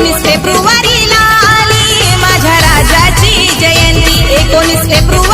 एकोणीस फेब्रुवारीला आली. माझ्या राजाची जयंती एकोणीस फेब्रुवारी